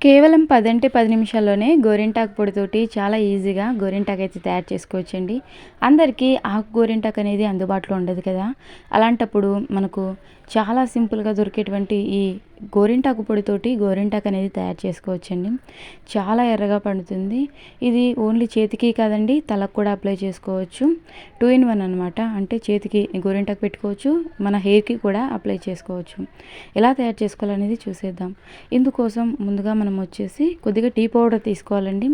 కేవలం పదంటే పది నిమిషాల్లోనే గోరింటాకు పొడితోటి చాలా ఈజీగా గోరింటాకు అయితే తయారు చేసుకోవచ్చండి. అందరికీ ఆకు గోరింటాకు అనేది అందుబాటులో ఉండదు కదా. అలాంటప్పుడు మనకు చాలా సింపుల్గా దొరికేటువంటి ఈ గోరింటాకు పొడితోటి గోరింటాకు అనేది తయారు చేసుకోవచ్చండి. చాలా ఎర్రగా పండుతుంది. ఇది ఓన్లీ చేతికి కాదండి తలకు కూడా అప్లై చేసుకోవచ్చు. టూ ఇన్ వన్ అనమాట అంటే చేతికి గోరింటాకు పెట్టుకోవచ్చు మన హెయిర్కి కూడా అప్లై చేసుకోవచ్చు. ఎలా తయారు చేసుకోవాలనేది చూసేద్దాం. ఇందుకోసం ముందుగా మనం వచ్చేసి కొద్దిగా టీ పౌడర్ తీసుకోవాలండి.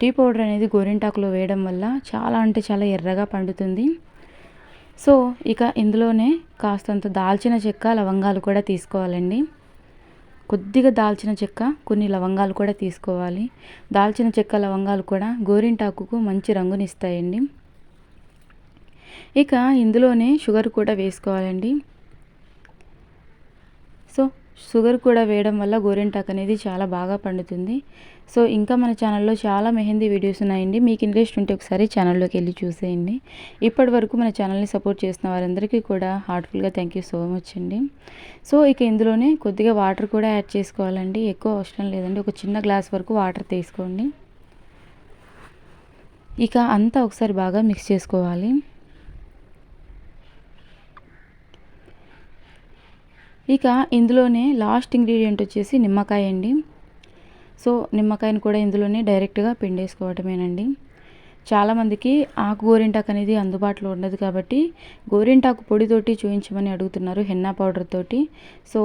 టీ పౌడర్ అనేది గోరింటాకులో వేయడం వల్ల చాలా అంటే చాలా ఎర్రగా పండుతుంది. సో ఇక ఇందులోనే కాస్తంత దాల్చిన చెక్క లవంగాలు కూడా తీసుకోవాలండి. కొద్దిగా దాల్చిన చెక్క కొన్ని లవంగాలు కూడా తీసుకోవాలి. దాల్చిన చెక్క లవంగాలు కూడా గోరింటాకుకు మంచి రంగునిస్తాయండి. ఇక ఇందులోనే షుగర్ కూడా వేసుకోవాలండి. సో షుగర్ కూడా వేయడం వల్ల గోరింటాకు అనేది చాలా బాగా పండుతుంది. సో ఇంకా మన ఛానల్లో చాలా మెహందీ వీడియోస్ ఉన్నాయండి. మీకు ఇంట్రెస్ట్ ఉంటే ఒకసారి ఛానల్లోకి వెళ్ళి చూసేయండి. ఇప్పటి వరకు మన ఛానల్ని సపోర్ట్ చేసిన వారందరికీ కూడా హార్ట్ఫుల్గా థ్యాంక్ యూ సో మచ్ అండి. సో ఇక ఇందులోనే కొద్దిగా వాటర్ కూడా యాడ్ చేసుకోవాలండి. ఎక్కువ అవసరం లేదండి. ఒక చిన్న గ్లాస్ వరకు వాటర్ తీసుకోండి. ఇక అంతా ఒకసారి బాగా మిక్స్ చేసుకోవాలి. ఇక ఇందులోనే లాస్ట్ ఇంగ్రీడియంట్ వచ్చేసి నిమ్మకాయ అండి. సో నిమ్మకాయని కూడా ఇందులోనే డైరెక్ట్గా పిండేసుకోవటమేనండి. చాలామందికి ఆకు గోరింటాకు అనేది అందుబాటులో ఉండదు కాబట్టి గోరింటాకు పొడితోటి చూపించమని అడుగుతున్నారు హెన్నా పౌడర్ తోటి. సో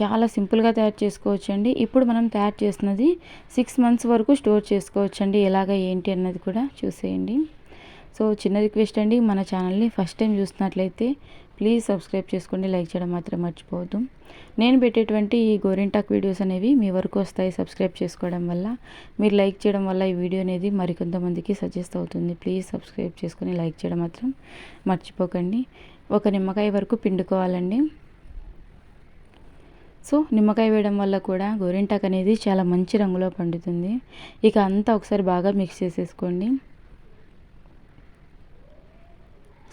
చాలా సింపుల్గా తయారు చేసుకోవచ్చండి. ఇప్పుడు మనం తయారు చేస్తున్నది సిక్స్ మంత్స్ వరకు స్టోర్ చేసుకోవచ్చండి. ఎలాగ ఏంటి అన్నది కూడా చూసేయండి. సో చిన్న రిక్వెస్ట్ అండి మన ఛానల్ని ఫస్ట్ టైం చూస్తున్నట్లయితే ప్లీజ్ సబ్స్క్రైబ్ చేసుకోండి లైక్ చేయడం మాత్రం మర్చిపోవద్దు. నేను పెట్టేటువంటి ఈ గోరింటాక్ వీడియోస్ అనేవి మీ వరకు వస్తాయి సబ్స్క్రైబ్ చేసుకోవడం వల్ల. మీరు లైక్ చేయడం వల్ల ఈ వీడియో అనేది మరికొంతమందికి సజెస్ట్ అవుతుంది. ప్లీజ్ సబ్స్క్రైబ్ చేసుకొని లైక్ చేయడం మాత్రం మర్చిపోకండి. ఒక నిమ్మకాయ వరకు పిండుకోవాలండి. సో నిమ్మకాయ వేయడం వల్ల కూడా గోరింటాక్ అనేది చాలా మంచి రంగులో పండుతుంది. ఇక అంతా ఒకసారి బాగా మిక్స్ చేసేసుకోండి.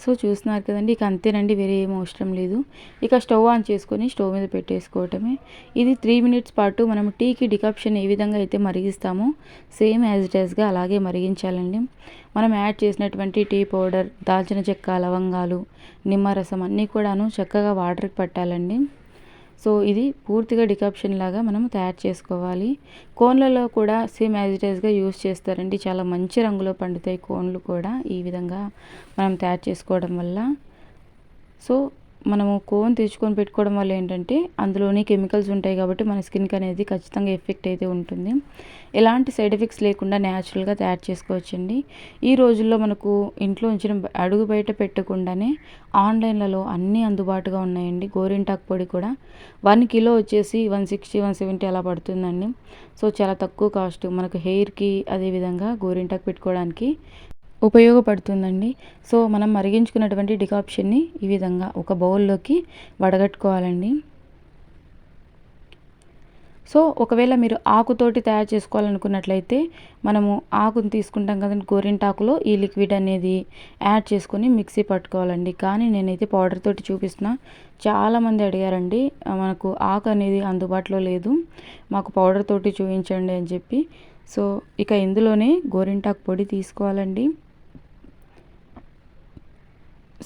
సో చూస్తున్నారు కదండి ఇక అంతేనండి వేరే ఏం అవసరం లేదు. ఇక స్టవ్ ఆన్ చేసుకొని స్టవ్ మీద పెట్టేసుకోవటమే. ఇది త్రీ మినిట్స్ పాటు మనం టీకి డికాప్షన్ ఏ విధంగా అయితే మరిగిస్తామో సేమ్ యాజ్ ఇట్ యాజ్గా అలాగే మరిగించాలండి. మనం యాడ్ చేసినటువంటి టీ పౌడర్ దాల్చిన చెక్క లవంగాలు నిమ్మరసం అన్నీ కూడాను చక్కగా వాటర్కి పట్టాలండి. సో ఇది పూర్తిగా డికాప్షన్ లాగా మనం తయారు చేసుకోవాలి. కోన్లలో కూడా సేమ్ యాజిటైజ్గా యూస్ చేస్తారండి. చాలా మంచి రంగులో పండుతాయి కోన్లు కూడా ఈ విధంగా మనం తయారు చేసుకోవడం వల్ల. సో మనము కోన్ తెచ్చుకొని పెట్టుకోవడం వల్ల ఏంటంటే అందులోని కెమికల్స్ ఉంటాయి కాబట్టి మన స్కిన్కి అనేది ఖచ్చితంగా ఎఫెక్ట్ అయితే ఉంటుంది. ఎలాంటి సైడ్ ఎఫెక్ట్స్ లేకుండా న్యాచురల్గా తయారు చేసుకోవచ్చండి. ఈ రోజుల్లో మనకు ఇంట్లో ఉంచిన అడుగు బయట పెట్టకుండానే ఆన్లైన్లలో అన్నీ అందుబాటుగా ఉన్నాయండి. గోరింటాకు పొడి కూడా వన్ కిలో వచ్చేసి వన్ సిక్స్టీ వన్ సెవెంటీ అలా పడుతుందండి. సో చాలా తక్కువ కాస్ట్. మనకు హెయిర్కి అదేవిధంగా గోరింటాకు పెట్టుకోవడానికి ఉపయోగపడుతుందండి. సో మనం మరిగించుకున్నటువంటి డికాప్షన్ని ఈ విధంగా ఒక బౌల్లోకి వడగట్టుకోవాలండి. సో ఒకవేళ మీరు ఆకుతోటి తయారు చేసుకోవాలనుకున్నట్లయితే మనము ఆకును తీసుకుంటాం కదండి గోరింటాకులో ఈ లిక్విడ్ అనేది యాడ్ చేసుకొని మిక్సీ పట్టుకోవాలండి. కానీ నేనైతే పౌడర్ తోటి చూపిస్తున్నా. చాలామంది అడిగారండి మనకు ఆకు అనేది అందుబాటులో లేదు మాకు పౌడర్ తోటి చూపించండి అని చెప్పి. సో ఇక ఇందులోనే గోరింటాకు పొడి తీసుకోవాలండి.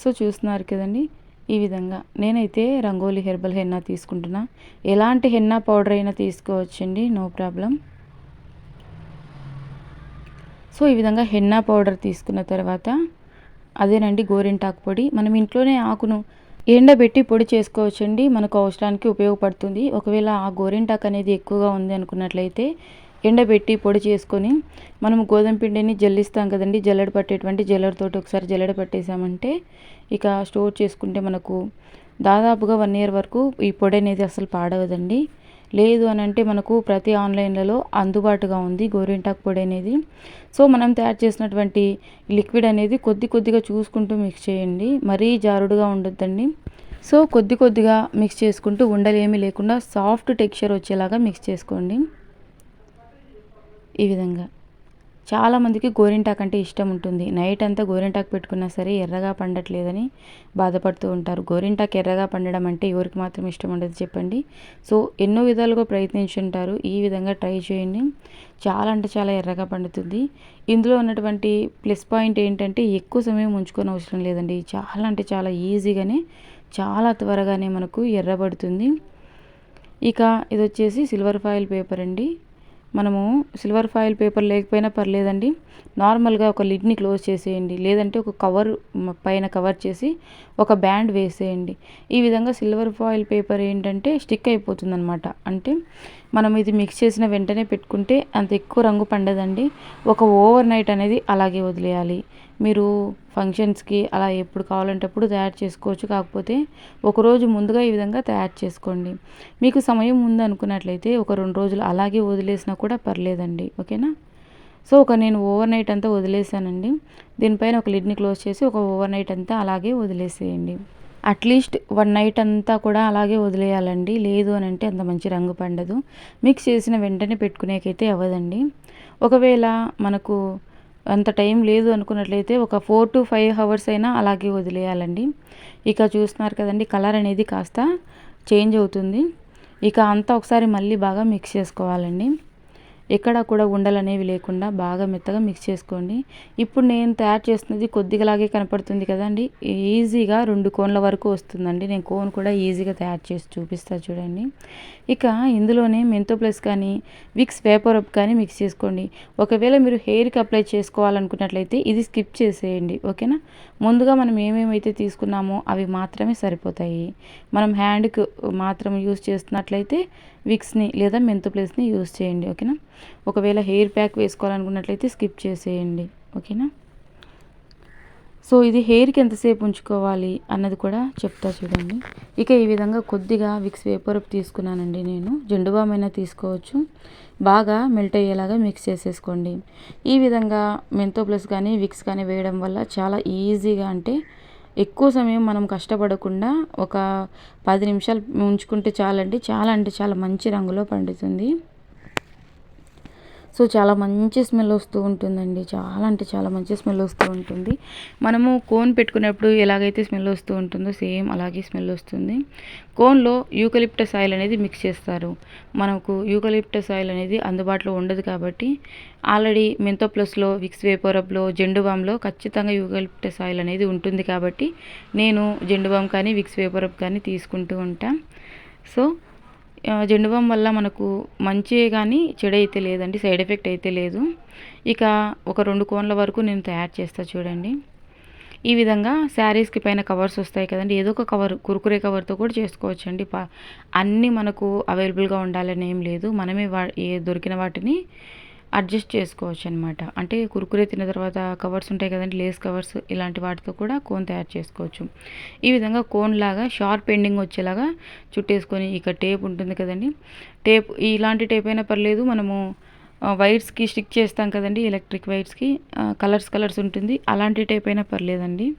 సో చూస్తున్నారు కదండి. ఈ విధంగా నేనైతే రంగోలీ హెర్బల్ హెన్నా తీసుకుంటున్నా. ఎలాంటి హెన్నా పౌడర్ అయినా తీసుకోవచ్చండి. No problem. సో ఈ విధంగా హెన్నా పౌడర్ తీసుకున్న తర్వాత అదేనండి గోరింటాకు పొడి. మనం ఇంట్లోనే ఆకును ఎండబెట్టి పొడి చేసుకోవచ్చండి. మనకు అవసరానికి ఉపయోగపడుతుంది. ఒకవేళ ఆ గోరింటాకు అనేది ఎక్కువగా ఉంది అనుకున్నట్లయితే ఎండబెట్టి పొడి చేసుకొని మనం గోధుమ పిండిని జల్లిస్తాం కదండి. జల్లెడ పట్టేటువంటి జల్లెడతోటి ఒకసారి జల్లెడ పట్టేసామంటే ఇక స్టోర్ చేసుకుంటే మనకు దాదాపుగా వన్ ఇయర్ వరకు ఈ పొడి అనేది అసలు పాడవదండి. లేదు అని అంటే మనకు ప్రతి ఆన్లైన్లలో అందుబాటుగా ఉంది గోరింటాకు పొడి అనేది. సో మనం తయారు చేసినటువంటి లిక్విడ్ అనేది కొద్ది కొద్దిగా చూసుకుంటూ మిక్స్ చేయండి. మరీ జారుడుగా ఉండొద్దండి. సో కొద్ది కొద్దిగా మిక్స్ చేసుకుంటూ ఉండలేమీ లేకుండా సాఫ్ట్ టెక్స్చర్ వచ్చేలాగా మిక్స్ చేసుకోండి. ఈ విధంగా. చాలామందికి గోరింటాకు అంటే ఇష్టం ఉంటుంది. నైట్ అంతా గోరింటాకు పెట్టుకున్నా సరే ఎర్రగా పండట్లేదని బాధపడుతూ ఉంటారు. గోరింటాకు ఎర్రగా పండడం అంటే ఎవరికి మాత్రం ఇష్టం ఉండదు చెప్పండి. సో ఎన్నో విధాలుగా ప్రయత్నించుంటారు. ఈ విధంగా ట్రై చేయండి. చాలా అంటే చాలా ఎర్రగా పండుతుంది. ఇందులో ఉన్నటువంటి ప్లస్ పాయింట్ ఏంటంటే ఎక్కువ సమయం ఉంచుకొని అవసరం లేదండి. చాలా అంటే చాలా ఈజీగానే చాలా త్వరగానే మనకు ఎర్రబడుతుంది. ఇక ఇది వచ్చేసి సిల్వర్ ఫాయిల్ పేపర్ అండి. మనము సిల్వర్ ఫాయిల్ పేపర్ లేకపోయినా పర్లేదండి. నార్మల్గా ఒక లిడ్ని క్లోజ్ చేసేయండి. లేదంటే ఒక కవర్ పైన కవర్ చేసి ఒక బ్యాండ్ వేసేయండి. ఈ విధంగా సిల్వర్ ఫాయిల్ పేపర్ ఏంటంటే స్టిక్ అయిపోతుంది అనమాట అంటే మనం ఇది మిక్స్ చేసిన వెంటనే పెట్టుకుంటే అంత ఎక్కువ రంగు పండదండి. ఒక ఓవర్ నైట్ అనేది అలాగే వదిలేయాలి. మీరు ఫంక్షన్స్కి అలా ఎప్పుడు కావాలంటే అప్పుడు తయారు చేసుకోవచ్చు. కాకపోతే ఒకరోజు ముందుగా ఈ విధంగా తయారు చేసుకోండి. మీకు సమయం ఉంది అనుకున్నట్లయితే ఒక రెండు రోజులు అలాగే వదిలేసినా కూడా పర్లేదండి. ఓకేనా సో ఒక నేను ఓవర్ నైట్ అంతా వదిలేసానండి దీనిపైన ఒక లిడ్ని క్లోజ్ చేసి ఒక ఓవర్ నైట్ అంతా అలాగే వదిలేసేయండి. అట్లీస్ట్ వన్ నైట్ అంతా కూడా అలాగే వదిలేయాలండి. లేదు అని అంటే అంత మంచి రంగు పండదు. మిక్స్ చేసిన వెంటనే పెట్టుకునేకైతే అవ్వదండి. ఒకవేళ మనకు అంత టైం లేదు అనుకున్నట్లయితే ఒక ఫోర్ టు ఫైవ్ అవర్స్ అయినా అలాగే వదిలేయాలండి. ఇక చూస్తున్నారు కదండి కలర్ అనేది కాస్త చేంజ్ అవుతుంది. ఇక అంతా ఒకసారి మళ్ళీ బాగా మిక్స్ చేసుకోవాలండి. ఎక్కడ కూడా ఉండలు అనేవి లేకుండా బాగా మెత్తగా మిక్స్ చేసుకోండి. ఇప్పుడు నేను తయారు చేస్తున్నది కొద్దిగాలాగే కనపడుతుంది కదండి. ఈజీగా రెండు కోన్ల వరకు వస్తుందండి. నేను కోన్ కూడా ఈజీగా తయారు చేసి చూపిస్తా చూడండి. ఇక ఇందులోనే మెంతో ప్లస్ కానీ విక్స్ వేపర్ అప్ కానీ మిక్స్ చేసుకోండి. ఒకవేళ మీరు హెయిర్కి అప్లై చేసుకోవాలనుకున్నట్లయితే ఇది స్కిప్ చేసేయండి. ఓకేనా? ముందుగా మనం ఏమేమైతే తీసుకున్నామో అవి మాత్రమే సరిపోతాయి. మనం హ్యాండ్కి మాత్రం యూస్ చేస్తున్నట్లయితే విక్స్ని లేదా మెంతు ప్లేస్ని యూస్ చేయండి ఓకేనా? ఒకవేళ హెయిర్ ప్యాక్ వేసుకోవాలనుకున్నట్లయితే స్కిప్ చేసేయండి ఓకేనా? సో ఇది హెయిర్కి ఎంతసేపు ఉంచుకోవాలి అన్నది కూడా చెప్తా చూడండి. ఇక ఈ విధంగా కొద్దిగా విక్స్ వేపర్ తీసుకున్నానండి నేను. జెండుబామైనా తీసుకోవచ్చు. బాగా మెల్ట్ అయ్యేలాగా మిక్స్ చేసేసుకోండి. ఈ విధంగా మెంతో ప్లస్ కానీ విక్స్ కానీ వేయడం వల్ల చాలా ఈజీగా అంటే ఎక్కువ సమయం మనం కష్టపడకుండా ఒక పది నిమిషాలు ఉంచుకుంటే చాలండి. చాలా అంటే చాలా మంచి రంగులో పండుతుంది. సో చాలా మంచి స్మెల్ వస్తూ ఉంటుందండి. చాలా అంటే చాలా మంచి స్మెల్ వస్తూ ఉంటుంది. మనము కోన్ పెట్టుకునేప్పుడు ఎలాగైతే స్మెల్ వస్తూ ఉంటుందో సేమ్ అలాగే స్మెల్ వస్తుంది. కోన్లో యూకలిప్టస్ ఆయిల్ అనేది మిక్స్ చేస్తారు. మనకు యూకలిప్టస్ ఆయిల్ అనేది అందుబాటులో ఉండదు కాబట్టి ఆల్రెడీ మెంతో ప్లస్లో విక్స్ వేపోరబ్లో జెండుబామ్లో ఖచ్చితంగా యూకలిప్టస్ ఆయిల్ అనేది ఉంటుంది కాబట్టి నేను జెండుబామ్ కానీ విక్స్ వేపోరప్ కానీ తీసుకుంటూ ఉంటాను సో జెండుబామ్ వల్ల మనకు మంచి కానీ చెడు అయితే లేదండి సైడ్ ఎఫెక్ట్ అయితే లేదు. ఇక ఒక రెండు కోన్ల వరకు నేను తయారు చేస్తా చూడండి. ఈ విధంగా శారీస్కి పైన కవర్స్ వస్తాయి కదండి ఏదో ఒక కవర్ కురుకురే కవర్తో కూడా చేసుకోవచ్చు అండి అన్నీ మనకు అవైలబుల్గా ఉండాలని ఏం లేదు. మనమే వా ఏ దొరికిన వాటిని అడ్జస్ట్ చేసుకోవచ్చు అనమాట అంటే కురుకురే తిన్న తర్వాత కవర్స్ ఉంటాయి కదండి లేస్ కవర్స్ ఇలాంటి వాటితో కూడా కోన్ తయారు చేసుకోవచ్చు. ఈ విధంగా కోన్ లాగా షార్ప్ ఎండింగ్ వచ్చేలాగా చుట్టేసుకొని ఇక టేప్ ఉంటుంది కదండి. టేప్ ఇలాంటి టేప్ అయినా పర్లేదు మనము వైర్స్కి స్టిక్ చేస్తాం కదండి ఎలక్ట్రిక్ వైర్స్కి కలర్స్ కలర్స్ ఉంటుంది. అలాంటి టేప్ అయినా పర్లేదండి.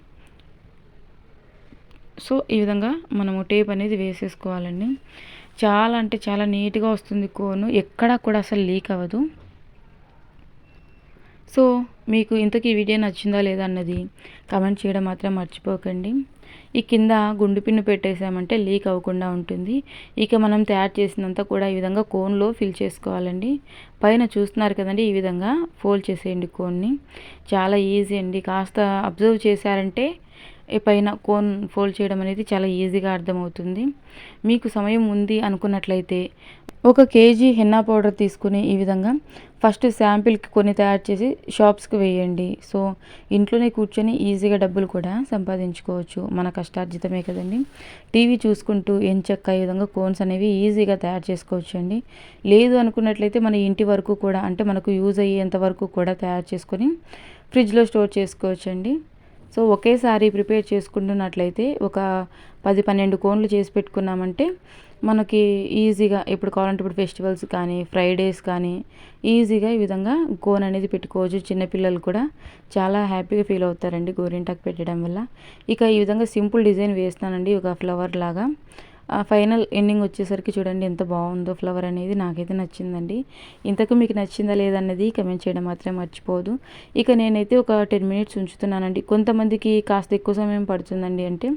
సో ఈ విధంగా మనము టేప్ అనేది వేసేసుకోవాలండి. చాలా అంటే చాలా నీట్గా వస్తుంది కోను. ఎక్కడా కూడా అసలు లీక్ అవ్వదు. సో మీకు ఇంతకీ వీడియో నచ్చిందా లేదా అన్నది కమెంట్ చేయడం మాత్రం మర్చిపోకండి. ఈ కింద గుండు పిన్ను పెట్టేసామంటే లీక్ అవ్వకుండా ఉంటుంది. ఇక మనం తయారు చేసినంత కూడా ఈ విధంగా కోన్లో ఫిల్ చేసుకోవాలండి. పైన చూస్తున్నారు కదండి ఈ విధంగా ఫోల్డ్ చేసేయండి కోన్ని. చాలా ఈజీ అండి. కాస్త అబ్జర్వ్ చేశారంటే పైన కోన్ ఫోల్డ్ చేయడం అనేది చాలా ఈజీగా అర్థమవుతుంది. మీకు సమయం ఉంది అనుకున్నట్లయితే ఒక కేజీ హెన్నా పౌడర్ తీసుకుని ఈ విధంగా ఫస్ట్ శాంపిల్కి కొన్ని తయారు చేసి షాప్స్కి వేయండి. సో ఇంట్లోనే కూర్చొని ఈజీగా డబ్బులు కూడా సంపాదించుకోవచ్చు. మన కష్టార్జితమే కదండి. టీవీ చూసుకుంటూ ఎంచక్క ఈ విధంగా కోన్స్ అనేవి ఈజీగా తయారు చేసుకోవచ్చు అండి. లేదు అనుకున్నట్లయితే మన ఇంటి వరకు కూడా అంటే మనకు యూజ్ అయ్యేంత వరకు కూడా తయారు చేసుకొని ఫ్రిడ్జ్లో స్టోర్ చేసుకోవచ్చు అండి. సో ఒకేసారి ప్రిపేర్ చేసుకుంటున్నట్లయితే ఒక పది పన్నెండు కోన్లు చేసి పెట్టుకున్నామంటే మనకి ఈజీగా ఇప్పుడు కావాలంటే ఇప్పుడు ఫెస్టివల్స్ కానీ ఫ్రైడేస్ కానీ ఈజీగా ఈ విధంగా కోన్ అనేది పెట్టుకోవచ్చు. చిన్నపిల్లలు కూడా చాలా హ్యాపీగా ఫీల్ అవుతారండి గోరింటాకు పెట్టడం వల్ల. ఇక ఈ విధంగా సింపుల్ డిజైన్ వేస్తానండి ఒక ఫ్లవర్ లాగా. ఫైనల్ ఎండింగ్ వచ్చేసరికి చూడండి ఎంత బాగుందో ఫ్లవర్ అనేది నాకైతే నచ్చిందండి. ఇంతకు మీకు నచ్చిందా లేదన్నది కమెంట్ చేయడం మాత్రం మర్చిపోదు. ఇక నేనైతే ఒక టెన్ మినిట్స్ ఉంచుతున్నానండి. కొంతమందికి కాస్త ఎక్కువ సమయం పడుతుందండి అంటే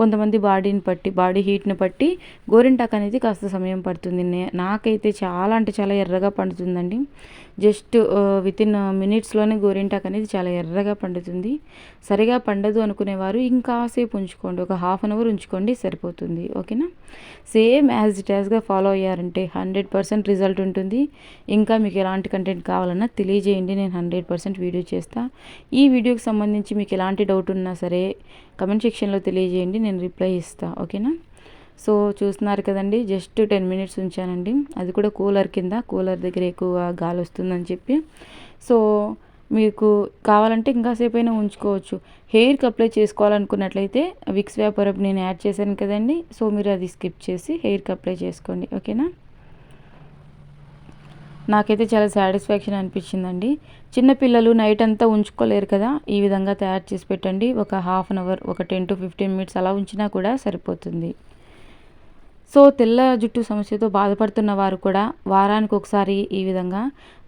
కొంతమంది బాడీని బట్టి బాడీ హీట్ని బట్టి గోరింటాక్ అనేది కాస్త సమయం పడుతుంది. నాకైతే చాలా అంటే చాలా ఎర్రగా పండుతుందండి. జస్ట్ విత్ ఇన్ మినిట్స్లోనే గోరింటాక్ అనేది చాలా ఎర్రగా పండుతుంది. సరిగా పండదు అనుకునేవారు ఇంకాసేపు ఉంచుకోండి. ఒక హాఫ్ అన్ అవర్ ఉంచుకోండి సరిపోతుంది. ఓకేనా? సేమ్ యాజ్ ఇట్ యాజ్గా ఫాలో అయ్యారంటే హండ్రెడ్ పర్సెంట్ రిజల్ట్ ఉంటుంది. ఇంకా మీకు ఎలాంటి కంటెంట్ కావాలన్నా తెలియజేయండి. నేను హండ్రెడ్ పర్సెంట్ వీడియో చేస్తాను ఈ వీడియోకి సంబంధించి మీకు ఎలాంటి డౌట్ ఉన్నా సరే కమెంట్ సెక్షన్లో తెలియజేయండి నేను రిప్లై ఇస్తాను ఓకేనా? సో చూస్తున్నారు కదండి జస్ట్ టెన్ మినిట్స్ ఉంచానండి. అది కూడా కూలర్ కింద కూలర్ దగ్గర ఎక్కువ గాలి వస్తుందని చెప్పి. సో మీకు కావాలంటే ఇంకాసేపు అయినా ఉంచుకోవచ్చు. హెయిర్కి అప్లై చేసుకోవాలనుకున్నట్లయితే విక్స్ వ్యాపరప్ నేను యాడ్ చేశాను కదండి సో మీరు అది స్కిప్ చేసి హెయిర్కి అప్లై చేసుకోండి ఓకేనా? నాకైతే చాలా సాటిస్ఫాక్షన్ అనిపించిందండి. చిన్నపిల్లలు నైట్ అంతా ఉంచుకోలేరు కదా ఈ విధంగా తయారు చేసి పెట్టండి. ఒక హాఫ్ అన్ అవర్ ఒక టెన్ టు ఫిఫ్టీన్ మినిట్స్ అలా ఉంచినా కూడా సరిపోతుంది. సో తెల్ల జుట్టు సమస్యతో బాధపడుతున్న వారు కూడా వారానికి ఒకసారి ఈ విధంగా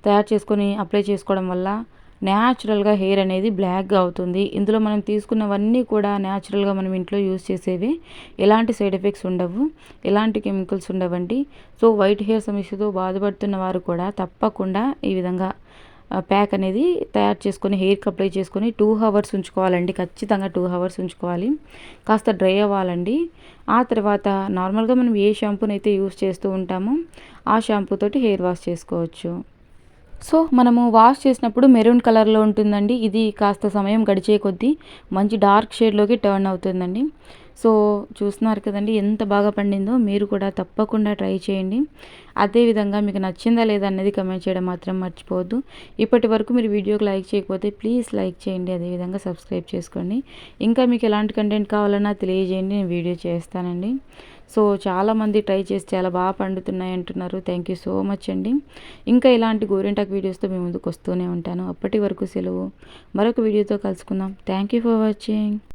తయారు చేసుకొని అప్లై చేసుకోవడం వల్ల న్యాచురల్గా హెయిర్ అనేది బ్లాక్గా అవుతుంది. ఇందులో మనం తీసుకున్నవన్నీ కూడా న్యాచురల్గా మనం ఇంట్లో యూస్ చేసేవి ఎలాంటి సైడ్ ఎఫెక్ట్స్ ఉండవు ఎలాంటి కెమికల్స్ ఉండవండి. సో వైట్ హెయిర్ సమస్యతో బాధపడుతున్న వారు కూడా తప్పకుండా ఈ విధంగా ప్యాక్ అనేది తయారు చేసుకొని హెయిర్కి అప్లై చేసుకొని టూ అవర్స్ ఉంచుకోవాలండి. ఖచ్చితంగా టూ అవర్స్ ఉంచుకోవాలి. కాస్త డ్రై అవ్వాలండి. ఆ తర్వాత నార్మల్గా మనం ఏ షాంపూని అయితే యూస్ చేస్తూ ఉంటామో ఆ షాంపూతోటి హెయిర్ వాష్ చేసుకోవచ్చు. సో మనము వాష్ చేసినప్పుడు మెరూన్ కలర్లో ఉంటుందండి. ఇది కాస్త సమయం గడిచే కొద్దీ మంచి డార్క్ షేడ్లోకి టర్న్ అవుతుందండి. సో చూస్తున్నారు కదండి ఎంత బాగా పండిందో మీరు కూడా తప్పకుండా ట్రై చేయండి. అదేవిధంగా మీకు నచ్చిందా లేదా అనేది కమెంట్ చేయడం మాత్రం మర్చిపోవద్దు. ఇప్పటి వరకు మీరు వీడియోకి లైక్ చేయకపోతే ప్లీజ్ లైక్ చేయండి అదేవిధంగా సబ్స్క్రైబ్ చేసుకోండి. ఇంకా మీకు ఎలాంటి కంటెంట్ కావాలన్నా తెలియజేయండి నేను వీడియో చేస్తానండి. సో చాలామంది ట్రై చేసి చాలా బాగా పండుతున్నాయి అంటున్నారు. థ్యాంక్ యూ సో మచ్ అండి. ఇంకా ఇలాంటి గోరింటాక్ వీడియోస్తో మేము ముందుకు వస్తూనే ఉంటాను. అప్పటి వరకు సెలవు. మరొక వీడియోతో కలుసుకుందాం. Thank you for watching